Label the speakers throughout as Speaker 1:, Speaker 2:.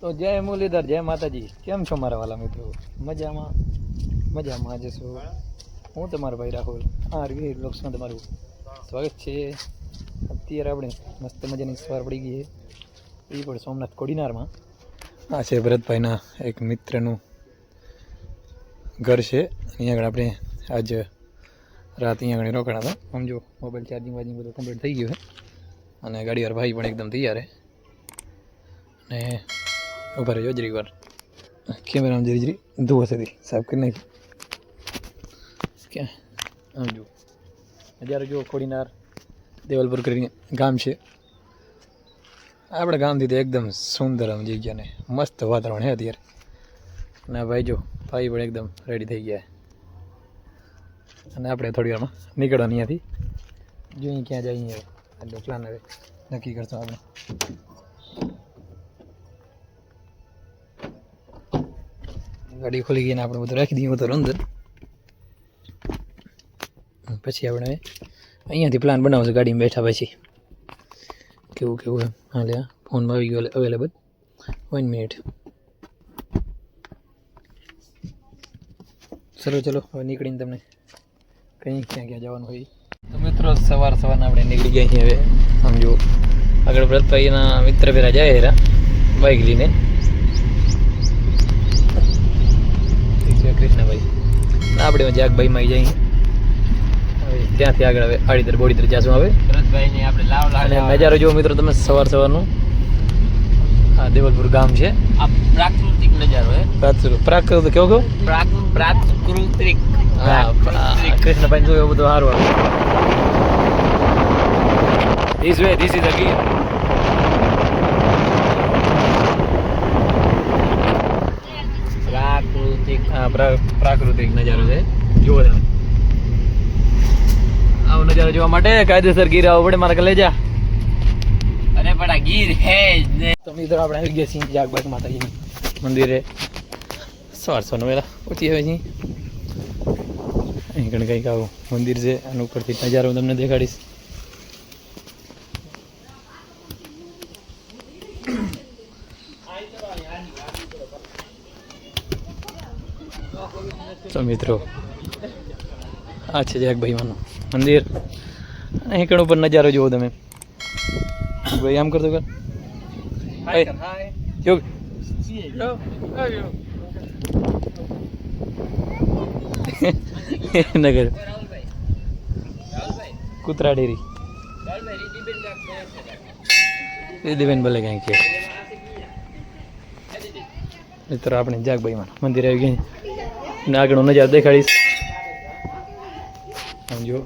Speaker 1: તો જય મુરલીધર, જય માતાજી. કેમ છો મારા વાલા મિત્રો? મજામાં? મજામાં આજે છું હું તમારો ભાઈ રાહુલ. હા વીર બ્લોગ્સમાં તમારું. સ્વાગત છે. અત્યારે આપણે મસ્ત મજાની સવાર પડી ગઈ છે. એ પણ સોમનાથ કોડીનારમાં. આ છે ભરતભાઈના એક મિત્રનું ઘર છે. અહીંયા આગળ આપણે આજ રાત અહીંયા આગળ રોકાણા હતા. સમજો મોબાઈલ ચાર્જિંગ વાર્જિંગ બધું કમ્પ્લીટ થઈ ગયું છે. અને ગાડીવાર ભાઈ પણ એકદમ તૈયાર છે. અને ઊભા રહેજો જરી વાર કેમેરામાં જરી જરી ધુવો થતી સાફ કરી નાખી ક્યાં આમ જુઓ અત્યારે જુઓ ખોડીનાર દેવલપુર કરીને ગામ છે આપણા ગામથી તો એકદમ સુંદર આમ જગ્યાને મસ્ત વાતાવરણ છે અત્યારે ના ભાઈ જો ભાઈ પણ એકદમ રેડી થઈ ગયા અને આપણે થોડી વારમાં નીકળવાની અહીંયાથી જોઈએ ક્યાં અહીંયા આજનો પ્લાન હવે નક્કી કરશું આપણે ગાડી ખોલી ગઈને આપણે બધું રાખી દઈએ બધું અંદર. પછી આપણે અહીંયાથી પ્લાન બનાવશું ગાડીમાં બેઠા પછી. કેવું કેવું એમ. હાલે ફોનમાં આવી ગયો અવેલેબલ વન મિનિટ ચલો ચલો. હવે નીકળીને તમને કંઈ ક્યાં ક્યાં જવાનું હોય. તો મિત્રો, સવાર સવારના આપણે નીકળી ગયા છીએ હવે. સમજો આગળ વ્રતભાઈના મિત્ર પેલા જાય હેરા બાઇક લઈને ઠીક છે કૃષ્ણભાઈ ના આપણે જાગભાઈમાં જઈએ. હવે ત્યાંથી આગળ હવે આડીદર બોડીદર જાશું હવે.
Speaker 2: ભરતભાઈને આપણે લાવ
Speaker 1: અને નજારો જોવો મિત્રો તમે સવાર સવારનું. આ દેવલપુર ગામ છે.
Speaker 2: આ પ્રાકૃતિક નજારો હે.
Speaker 1: પ્રાકૃત પ્રાકૃત કેવો કહો
Speaker 2: પ્રાકૃ- પ્રાકૃતિક.
Speaker 1: હા
Speaker 2: પ્રાકૃતિક.
Speaker 1: કૃષ્ણભાઈ જોયું બધું સારું આવે this way this is a Gir
Speaker 2: પ્રાકૃતિક
Speaker 1: પ્રાકૃતિક નજારો છે. જુઓ તમે. આવો નજારો જોવા માટે કાયદેસર ગીર આવવું પડે, મારા કલેજા.
Speaker 2: અરે પણ આ ગીર હે જ
Speaker 1: તો મિત્રો, આપણે આવી ગયા છીએ જાગબાગ માતાજીની મંદિરે. સવાર નો વેલા પહોંચી આવે છીએ. અહીં કણ કંઈક આવું મંદિર છે, આના ઉપરથી નજારો તમને દેખાડીશ. તો મિત્રો? આ છે જગભાઈમાનું મંદિર. અહીં કણ ઉપર નજારો જુઓ તમે. ભાઈ આમ કરતો કર. યોગ નગર. કૂતરા ડેરી. દીદીબેન ભલે કંઈક કે મિત્રો આપણે જાગભાઈમાં મંદિર આવી ગઈ ને આગળનો નજારો દેખાડીશ. સમજો?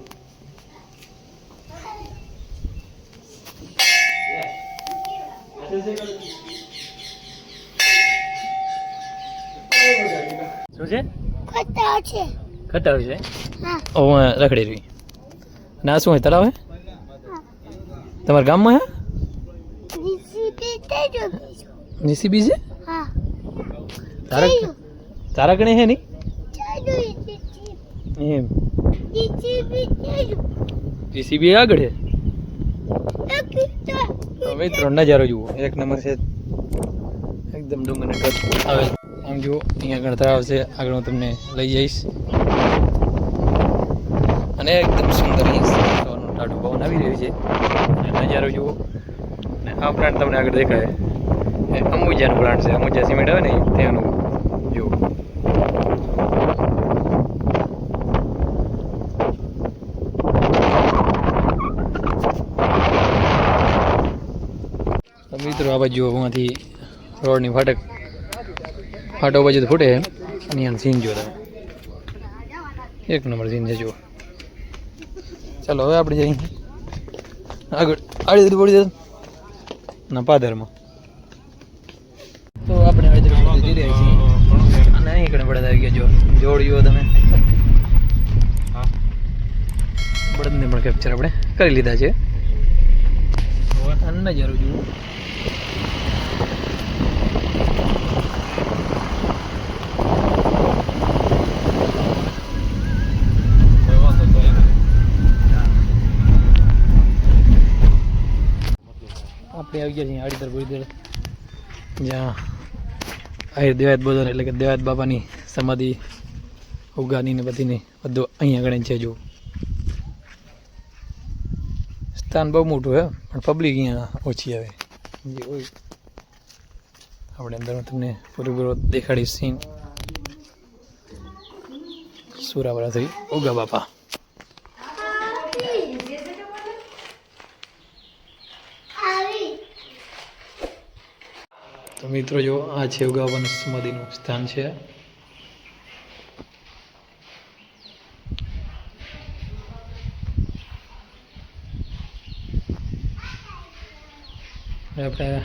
Speaker 1: શું છે? ખટાવ છે. ઓ રખડી રહી. ના શું હોય તળાવ હે? તમારા ગામમાં હે?
Speaker 3: જો બીજું
Speaker 1: તારા તારા કણે હે નહીં એમ. જીસીબી આગળ છે હવે ત્રણ નજારો જુઓ. એક નંબર છે. એકદમ ડુંગર ટચ. આવે આમ જુઓ અહીંયા આગળ તળાવ છે આગળ હું તમને લઈ જઈશ. અને એકદમ સુંદર ટાટું ભવન પવન આવી રહ્યું છે. અને નજારો જુઓ. અને આ પ્લાન્ટ તમને આગળ દેખાય. અંબુજાનો પ્લાન્ટ છે. અંબુજા સિમેન્ટ આવે ને ત્યાંનું જુઓ તો મિત્રો બાજુ અહીંયાથી રોડની ફાટક ફાટો બાજુ તો ફૂટે અને અહીંયા સીન જો તમે. એક નંબર સીન છે જુઓ. ચાલો હવે આપણે જઈએ આગળ આડી દીધું પડી જતું ના પાદરમાં. તો આપણે આડી જઈ રહ્યા છીએ. અને અહીં કણે બળદ આવી ગયા જો જોડ્યો તમે. બળદને પણ કેપ્ચર આપણે કરી લીધા છે. અને નજારો જુઓ. આવી ગયા છીએ આડીદર બોડીદર જ્યાં આહિર દેવાયત બોધન એટલે કે દેવાયત બાપાની સમાધિ ઉગાની ને બધીની બધું અહીંયા આગળ છે જો. સ્થાન બહુ મોટું હે, પણ પબ્લિક અહીંયા ઓછી આવે. જે હોય. આપણે અંદર તમને પૂરેપૂરો દેખાડીશ સીન થઈ ઉગા બાપા
Speaker 3: આવી
Speaker 1: તો મિત્રો, જો આ છે ઉગા સમાધિનું સ્થાન છે. આપણે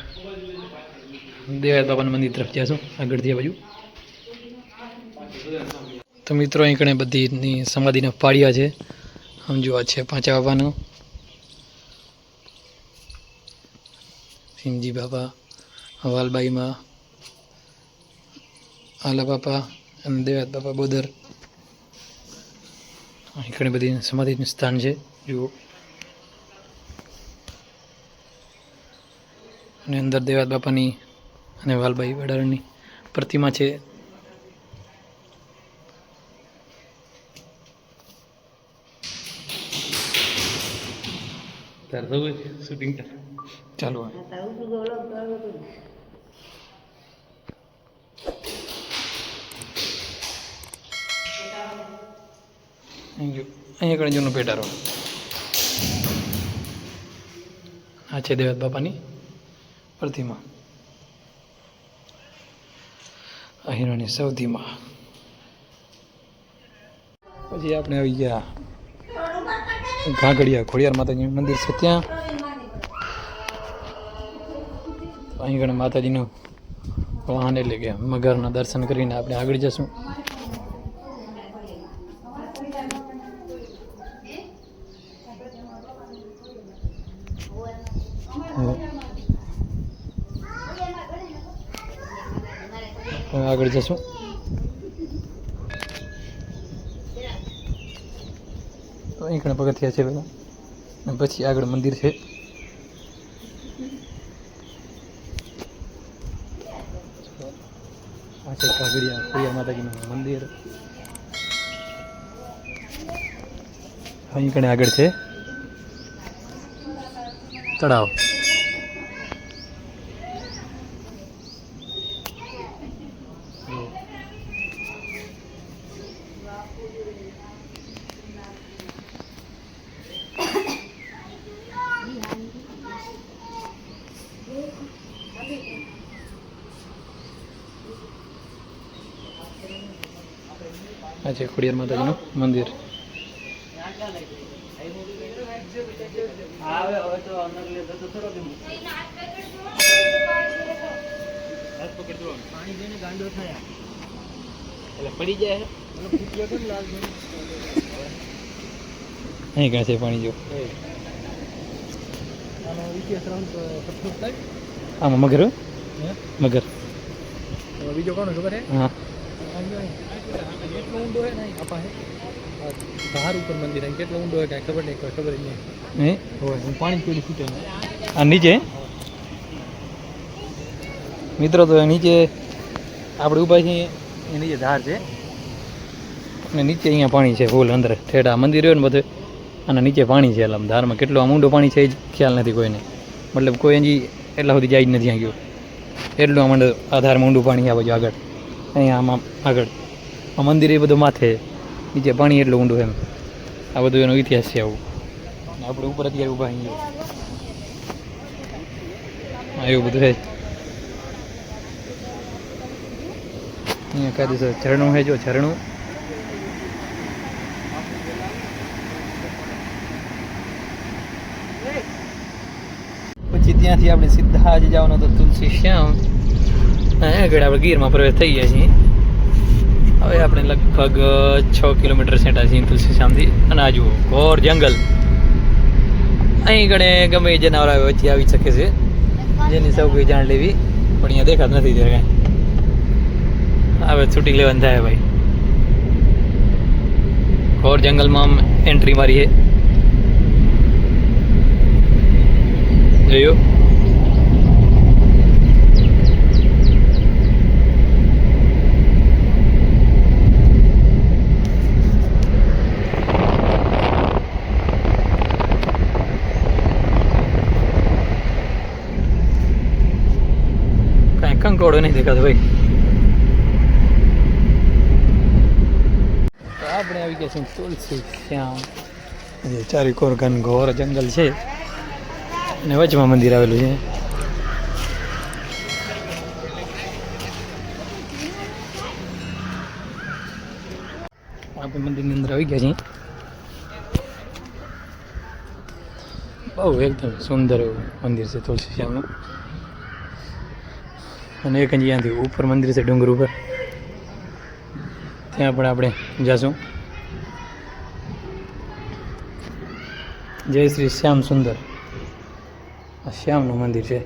Speaker 1: દેવાય બાપાના મંદિર તરફ જઈશું, આગળથી આ બાજુ. તો મિત્રો અહીં કણે બધીની સમાધિના પાળિયા છે. સમજો આ છે પાંચા બાપાનું. સિંહજી બાપા. વાલબાઈમાં આલા બાપા અને દેવાત બાપા બોદર. અહીં ઘણી બધી સમાધિનું સ્થાન છે જુઓ. અને અંદર દેવાત બાપાની અને વાલબાઈ વડારની પ્રતિમા છે. શૂટિંગ ચાલુ. અહીંયા આગળ જૂનો પેટારો આ છે દેવત બાપાની પ્રતિમા. અહિરાની સૌથીમાં પછી આપણે આવી ગયા ઘાઘડિયા ખોડિયાર માતાજીનું મંદિર છે ત્યાં. અહીં ગણે માતાજીનું વાહન એટલે કે મગરના દર્શન કરીને આપણે આગળ જશું. હવે જશું તો અહીં કણે પગથિયા છે બધા. અને પછી આગળ મંદિર છે. આ છે માતાજીનું મંદિર. અહીં કણે આગળ છે. તળાવ. ખોડિયાર માતાજીનું મંદિર.
Speaker 2: એટલે પડી જાય
Speaker 1: અહીં ક્યાં છે પાણી જો. આમાં મગર હો? મગર.
Speaker 4: બીજો કોણ ખબર હે?
Speaker 1: હા. નીચે? મિત્રો, તો નીચે આપણે ઊભા છીએ. એ નીચે ધાર છે. અને નીચે અહીંયા પાણી છે ફૂલ અંદર. ઠેઠા મંદિર રહ્યો ને બધું. અને નીચે પાણી છે એટલે આમ ધારમાં કેટલું આમ ઊંડું પાણી છે, એ જ ખ્યાલ નથી કોઈને. મતલબ કોઈ હજી એટલા સુધી જાય જ નથી અહીં ગયો. એટલું આમ આધારમાં ઊંડું પાણી આ બાજુ આગળ. અહીંયા આમ આમ આગળ. આ મંદિર એ બધું માથે, નીચે પાણી એટલું ઊંડું એમ. આ બધું એનો ઇતિહાસ છે આવું. અને આપણે ઉપર અત્યારે ઊભા અહીં હા, એવું બધું છે. અહીંયા કાયદેસર ઝરણું છે, જો ઝરણું. પછી ત્યાંથી આપણે સીધા જ જવાનું હતું તુલસી શ્યામ. અને આગળ આપણે ગીરમાં પ્રવેશ થઈ ગયા છીએ. હવે આપણે લગભગ છ કિલોમીટર સેટા છીએ તુલસી શ્યામથી અને આ ઘોર જંગલ. અહીં ગણે ગમે જનાવર આવે, વચ્ચે આવી શકે છે. જેની સૌ કોઈ જાણ લેવી, પણ અહીંયા દેખાત નથી ત્યારે કાંઈ. હવે શૂટિંગ લેવાનું થાય ભાઈ. ઘોર જંગલમાં એન્ટ્રી મારી છે. જોયું? કંકોડો નહીં દેખાતો ભાઈ. આપણે આવી ગયા છીએ તુલસી શ્યામ. જે ચારિકોર ઘન ઘોર જંગલ છે. અને વચમાં મંદિર આવેલું છે. આપણે મંદિરની અંદર આવી ગયા છીએ. બહુ એકદમ સુંદર એવું મંદિર છે તુલસી શ્યામનું. અને એક અહીંયાથી ઉપર મંદિર છે ડુંગર ઉપર. ત્યાં પણ આપણે જઈશું જય શ્રી શ્યામ સુંદર. આ શ્યામનું મંદિર છે.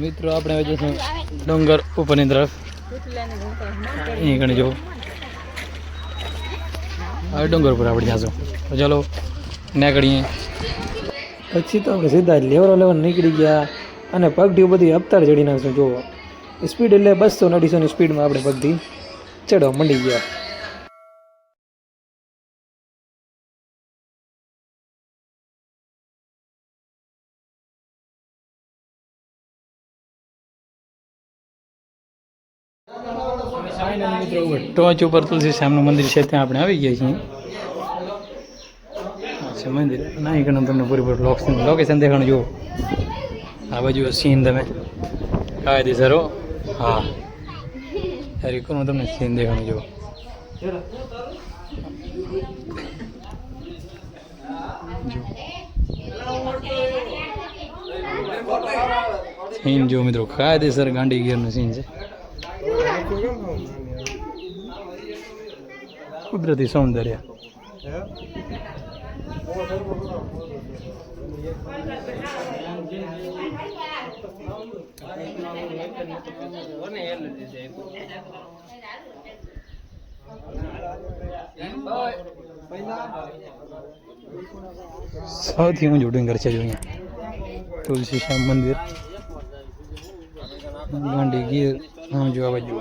Speaker 1: મિત્રો આપણે જઈશું ડુંગર ઉપરની તરફ. અહીં કણે જો હવે ડુંગર ઉપર આપણે જાશું. તો ચાલો નીકળીએ પછી તો આપણે સીધા લેવરો લેવર નીકળી ગયા અને પગથી બધી અવતાર ચડી નાખશું, જુઓ. સ્પીડ એટલે બસો અઢીસોની સ્પીડમાં આપણે પગથી ચડવા મંડી ગયા. ટોચ ઉપર તુલસી શ્યામનું મંદિર છે, ત્યાં આપણે આવી ગયા છીએ. મંદિર. ના એક તમને પૂરેપૂરું લોકેશન લોકેશન દેખાણું જુઓ. આ બાજુ સીન તમે કાયદેસર હો. હા. ત્યારે કોનું તમને સીન દેખાણું જુઓ. સીન જુઓ મિત્રો. કાયદેસર ગાંડી ગીરનું સીન છે. કુદરતી સૌંદર્ય. સૌથી ઊંચું ડુંગર છે જોઈએ તુલસી શ્યામ મંદિર. ગાંડી ગીર આમ જો આ બાજુ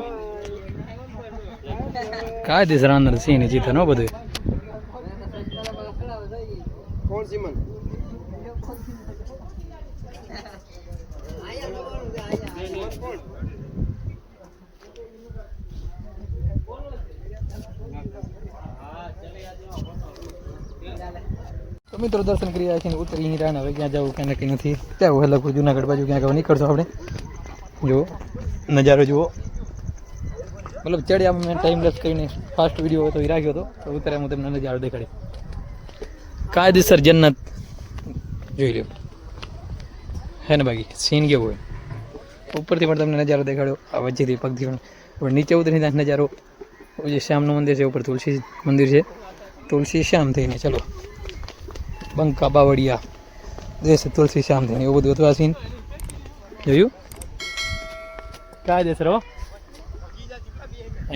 Speaker 1: કાયદેસર અંદર સિંહની ચિત્તા નો બધું તો મિત્રો દર્શન કરી રહ્યા છીએ ઉતરી રહ્યા હવે ક્યાં જવું ક્યાં નક્કી નથી. ત્યાં હેલકુર જુનાગઢ બાજુ ક્યાંક નીકળશું આપણે. જો નજારો જુઓ. મતલબ ચડ્યા મેં ટાઈમ લેસ કરીને ફાસ્ટ વીડિયો હતો એ રાખ્યો હતો, તો ઉતરે હું તમને નજારો દેખાડી. કાયદેસર જન્નત જોઈ લ્યો. હે ને બાકી સીન કેવું હોય? ઉપરથી પણ તમને નજારો દેખાડ્યો, આ વચ્ચેથી પગથી પણ. પણ નીચે ત્યાં નજારો જે શ્યામનું મંદિર છે, ઉપર તુલસી મંદિર છે, તુલસી શ્યામ થઈને, ચલો. બંકા બાવળિયા, દેશ તુલસી શ્યામ થઈને, એવું બધું હતું આ સીન જોયું? કાયદેસર, હો.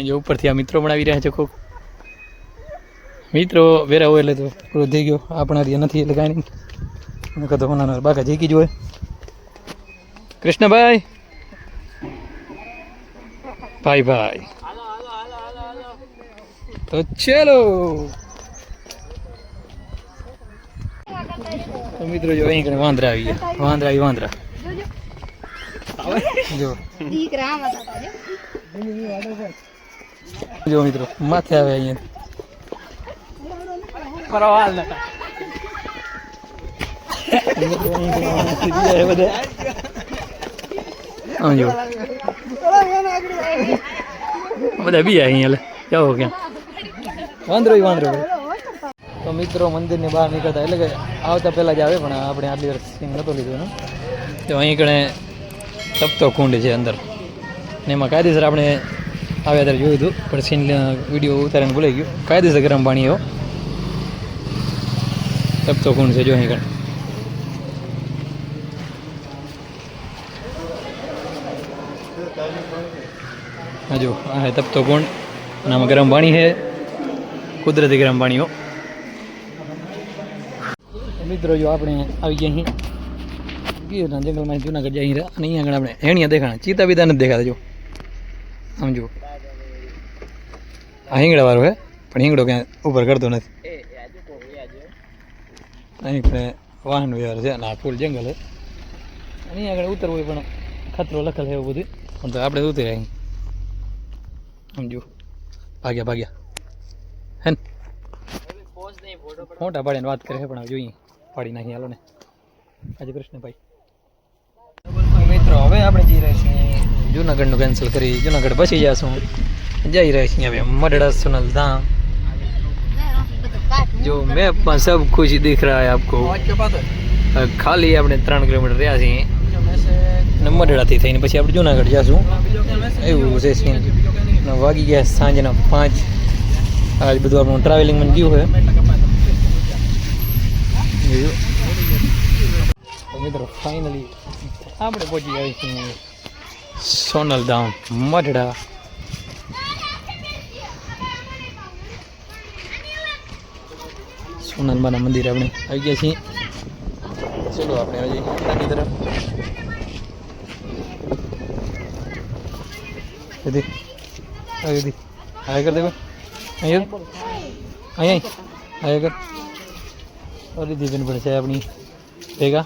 Speaker 1: જો ઉપરથી આ મિત્રો આવી રહ્યા છે કોક. મિત્રો વેરા હોય એટલે તો પૂરો થઈ ગયો. આપણા નથી એટલે કાંઈ નહીં. નકર તો હોનાર બાકા જીકી જ હોય. કૃષ્ણભાઈ. ભાઈ ભાઈ. તો ચલો. મિત્રો જો અહીં વાંદરા આવી ગયા વાંદરા આવી વાંદરા. જો. મિત્રો, માથે આવે અહીંયા. આવે બધા. બી અહીંયા જાઓ ક્યાં. વાંદરો વાંદરો. તો મિત્રો, મંદિરની બહાર નીકળતા, એટલે કે આવતા પહેલાં જ આવે, પણ આપણે આટલી વર્ષ સિંગ નહોતો લીધો તો અહીં કણે તપતો કુંડ છે અંદર. ને એમાં કાયદેસર આપણે આવ્યા ત્યારે જોયું હતું, પણ સીન વીડિયો ઉતારીને ભૂલાઈ ગયું. કાયદેસર ગરમ પાણી એવો તપતો કુંડ છે જો અહીં કણે હા આ હે તપતો કુંડ, અને આમાં ગરમ પાણી છે. કુદરતી ગરમ પાણીઓ મિત્રો, જો આપણે આવી ગયા અહીં. ગીરના જંગલમાં જૂનાગઢ જઈ રહ્યા અને અહીંયા આગળ આપણે હેણિયા દેખાણા. ચીતા બીતા નથી દેખાતા જો. આમ જુઓ આ હિંગડા વાળો હે પણ હિંગડો ક્યાં ઉપર કરતો નથી. અહીં પણ વાહન વ્યવહાર છે અને આ ફૂલ જંગલ છે અહીં આગળ ઉતરવું હોય પણ ખતરો લખેલ છે એવું બધું. પણ તો આપણે ઉતરી અહીં. સમજો. ભાગ્યા ભાગ્યા. હે ને? મોટા પાડીને વાત કરે પણ જોઈએ. પાડી નાખી હાલો ને. આજે કૃષ્ણભાઈ. આપણે જઈ રહ્યા છીએ જૂનાગઢનું કેન્સલ કરી જૂનાગઢ પછી જશું જઈ રહ્યા છીએ હવે મઢડા સોનલ ધામ જો મેપ પણ સબ કુછ દિખ રહા હે આપકો ખાલી આપણે ત્રણ કિલોમીટર રહ્યા છીએ ને મઢડાથી થઈને પછી આપણે જૂનાગઢ જશું એવું છે સીન વાગી ગયા સાંજના પાંચ આજ બધું આપણું ટ્રાવેલિંગમાં ગયું હોય મિત્રો ફાઇનલી આપણે પહોંચી જઈશું સોનલ ધામ, મઢડા. સોનલમાના મંદિર આપણે આવી ગયા છીએ. ચલો આપણે હજી આની તરફ. દીદી આ દીદી આ કર દેખો અહીંયા અહીંયા આ કર. દીદીને પણ છે આપણી ભેગા.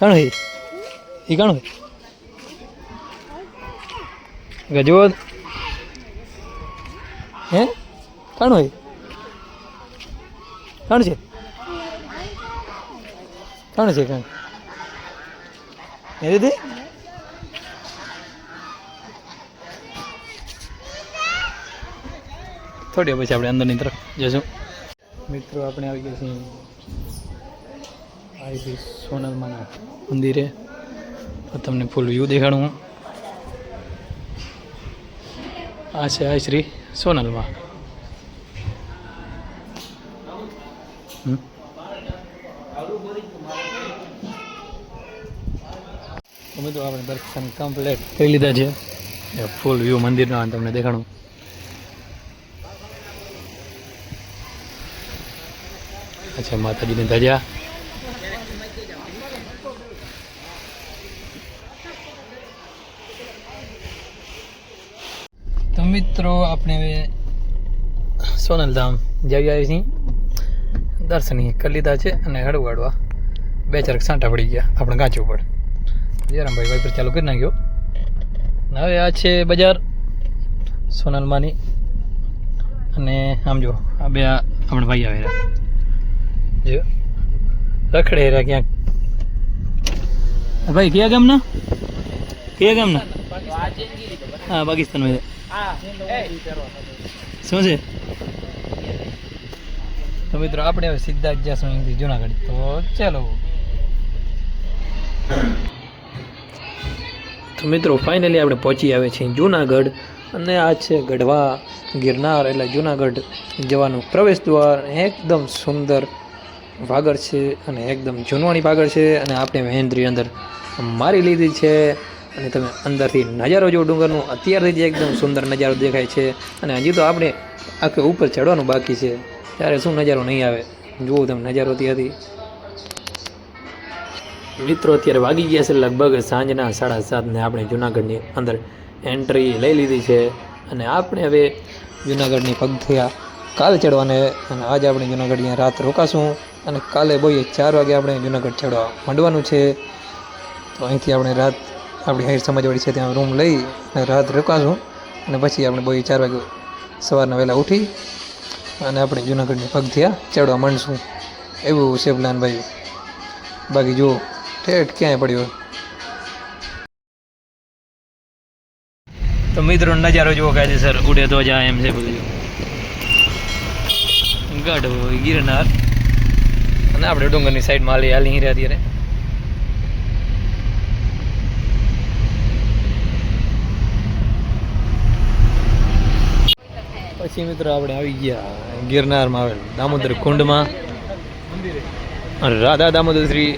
Speaker 1: કાણ હે એ કાણ હે ગજોદ હે? કાણ હોય? કાણ છે? કાણ છે કાણ એ દીદી થોડી પછી આપણે અંદરની તરફ જઈશું. મિત્રો, આપણે આવી ગયા છીએ. ગઈ સોનલમાના મંદિરે તમને ફૂલ વ્યૂ દેખાડું હું. આ છે આ શ્રી સોનલમાં. અમે તો આપણે દર્શન કમ્પ્લીટ કરી લીધા છે. એ ફૂલ વ્યૂ મંદિરનો તમને દેખાડું. અચ્છા માતાજીની ધજા. મિત્રો, આપણે હવે સોનલધામ જઈ આવી છીએ. દર્શન કરી લીધા છે અને હળવાડવા બે ચાર સાંટા પડી ગયા આપણે ગાંચું ઉપર. જયરામભાઈ વાઈપર ચાલુ કરી નાખ્યો. હવે આ છે બજાર સોનલમાંની. અને આમ જો, આ બે આપણા ભાઈ આવેલા. જો, રખડે રહ્યા ક્યાંક. ભાઈ, કયા ગામના? કયા ગામના? હા પાકિસ્તાનમાં શું છે? તો મિત્રો આપણે હવે સીધા જ જઈશું અહીંથી જુનાગઢ. તો ચાલો. તો મિત્રો ફાઇનલી આપણે પહોંચી આવે છીએ જુનાગઢ અને આ છે ગઢવા ગિરનાર એટલે જુનાગઢ જવાનું પ્રવેશ દ્વાર. એકદમ સુંદર ભાગળ છે અને એકદમ જૂનવાણી ભાગળ છે અને આપણે મહેન્દ્રી અંદર મારી લીધી છે. અને તમે અંદરથી નજારો જો ડુંગરનો, અત્યારથી જ એકદમ સુંદર નજારો દેખાય છે. અને હજી તો આપણે આખે ઉપર ચડવાનું બાકી છે. ત્યારે શું નજારો નહીં આવે? જુઓ તમે નજારો ત્યાંથી મિત્રો, અત્યારે વાગી ગયા છે લગભગ સાંજના સાડા સાતને આપણે જુનાગઢની અંદર એન્ટ્રી લઈ લીધી છે. અને આપણે હવે જુનાગઢની પગથિયા કાલ ચડવાને અને આજે આપણે જુનાગઢની રાત રોકાશું. અને કાલે બોઈએ ચાર વાગે આપણે જુનાગઢ ચડવા માંડવાનું છે. તો અહીંથી આપણે રાત આપણી હાઈટ સમજવાળી છે, ત્યાં રૂમ લઈ રાત રોકાશું. અને પછી આપણે બોઈએ ચાર વાગે સવારના વહેલા ઉઠી અને આપણે જુનાગઢની પગથિયા ચડવા માંડશું. એવું છે પ્લાન ભાઈ. બાકી જુઓ, ઠેઠ ક્યાંય પડ્યો તો મિત્રો, નજારો જુઓ કાયદેસર. ઉડે તો જાય એમ છે બધું. ગઢ ગિરનાર. અને આપણે ડુંગરની સાઈડમાં હાલી હાલી રહ્યા અત્યારે પછી મિત્રો આપણે આવી ગયા ગિરનારમાં આવેલ દામોદર કુંડમાં. રાધા દામોદર શ્રી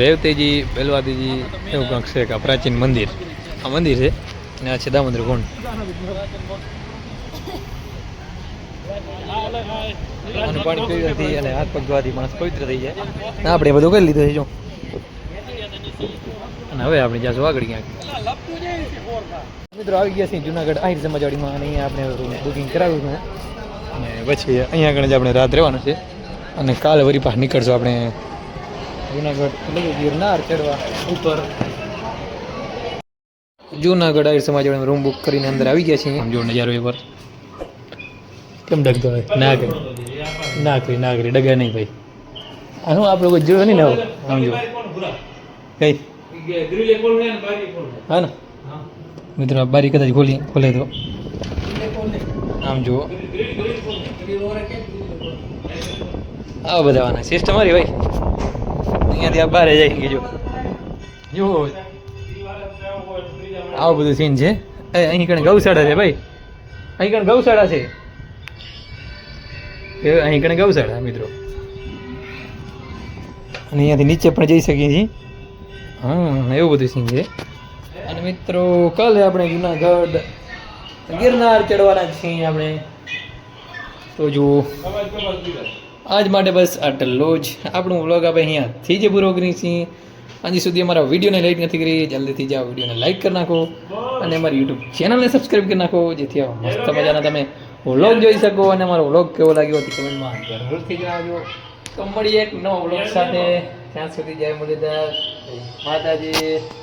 Speaker 1: રેવતેજી, બેલવાદીજી એવું કંઈક છે કે પ્રાચીન મંદિર. આ મંદિર છે અને આ છે દામોદર કુંડ. પાણી પીવાથી અને હાથ પગ ધોવાથી માણસ પવિત્ર થઈ જાય. આપણે બધું કરી લીધું છે, જો. અને હવે આપણે જાશું આગળ ક્યાંક મિત્રો આવી ગયા છીએ જુનાગઢ આહિર સમાજવાડીમાં અને અહીંયા આપણે રૂમ બુકિંગ કરાવ્યું છે અને પછી અહીંયા આગળ જ આપણે રાત રહેવાનું છે. અને કાલે વરી પાછા નીકળશું આપણે જુનાગઢ એટલે કે ગિરનાર ચડવા ઉપર. જુનાગઢ આહિર સમાજવાડીમાં રૂમ બુક કરીને અંદર આવી ગયા છીએ. જો નજારો એકવાર કેમ ડગતો હોય? ના કરી. ના કરી ના કરી ડગા નહીં ભાઈ. આ શું આપણે કોઈ જોયો નહીં ને સમજો કઈ? હા ને. મિત્રો, બારી કદાચ ખોલી ખોલે તો. આમ જુઓ. આવા બધા વાના સિસ્ટમ મારી ભાઈ અહીંયાથી આ બારે જાય જો જો આવું બધું સીન છે. અહીં કણે ગૌશાળા છે ભાઈ. અહીં કણે ગૌશાળા છે. અહીં કણે ગૌશાળા, મિત્રો. અને અહીંયાથી નીચે પણ જઈ શકીએ છીએ. હા એવું બધું સીન છે. અને મિત્રો, કાલે આપણે જુનાગઢ ગિરનાર ચડવાના છીએ આપણે. તો જુઓ. આજ માટે બસ આટલો જ. આપણું વ્લોગ આપણે અહીંયાથી જ પૂરો કરી છીએ. હજી સુધી અમારા વિડીયોને લાઈક નથી કરી, જલ્દીથી જાઓ વિડીયોને લાઈક કરી નાખો. અને અમારી યુટ્યુબ ચેનલને સબસ્ક્રાઈબ કરી નાખો, જેથી આ મસ્ત મજાના તમે વ્લોગ જોઈ શકો અને અમારો વ્લોગ કેવો લાગ્યો તે કમેન્ટમાં જરૂરથી જણાવજો. તો મળીએ એક નવો વ્લોગ સાથે. ત્યાં સુધી જય મુરલીધર. માતાજી.